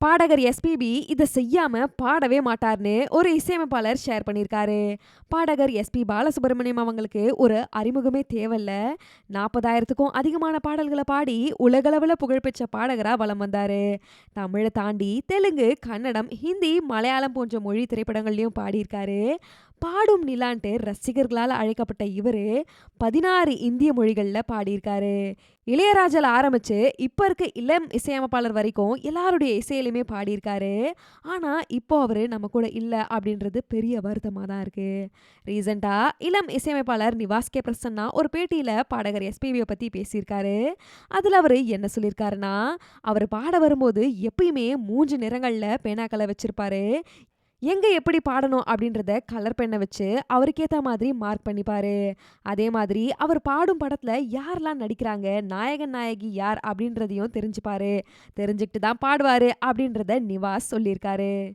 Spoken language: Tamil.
பாடகர் எஸ்பிபி இதை செய்யாம பாடவே மாட்டார்ன்னு ஒரு இசையமைப்பாளர் ஷேர் பண்ணியிருக்காரு. பாடகர் எஸ்பி பாலசுப்ரமணியம் அவங்களுக்கு ஒரு அறிமுகமே தேவைல்ல. 40,000த்துக்கும் அதிகமான பாடல்களை பாடி உலகளவில் புகழ்பெற்ற பாடகராக வலம் வந்தார் தமிழை தாண்டி தெலுங்கு, கன்னடம், ஹிந்தி, மலையாளம் போன்ற மொழி திரைப்படங்கள்லையும் பாடியிருக்காரு. பாடும் நிலான்ட்டு ரசிகர்களால் அழைக்கப்பட்ட இவரு 16 இந்திய மொழிகள்ல பாடியிருக்காரு. இளையராஜால ஆரம்பிச்சு இப்ப இருக்க இளம் இசையமைப்பாளர் வரைக்கும் எல்லாருடைய இசையிலையுமே பாடியிருக்காரு. ஆனா, இப்போ அவரு நம்ம கூட இல்ல அப்படின்றது பெரிய வருத்தமா தான் இருக்கு. ரீசென்ட்டா இளம் இசையமைப்பாளர் நிவாஸ் கே. பிரசன்னா ஒரு பேட்டியில பாடகர் எஸ்பிபிய பத்தி பேசியிருக்காரு. அதுல அவரு என்ன சொல்லியிருக்காருன்னா, அவர் பாட வரும்போது எப்பயுமே 3 நிறங்கள்ல பேனாக்களை வச்சிருப்பாரு. எங்க எப்படி பாடணும் அப்படின்றத கலர் பெண்ண வச்சு அவருக்கேற்ற மாதிரி மார்க் பண்ணிப்பார் அதே மாதிரி அவர் பாடும் படத்துல யாரெல்லாம் நடிக்கிறாங்க, நாயகன், நாயகி யார் அப்படின்றதையும் தெரிஞ்சுப்பார் தெரிஞ்சுக்கிட்டு தான் பாடுவாரு அப்படின்றத நிவாஸ் சொல்லியிருக்காரு.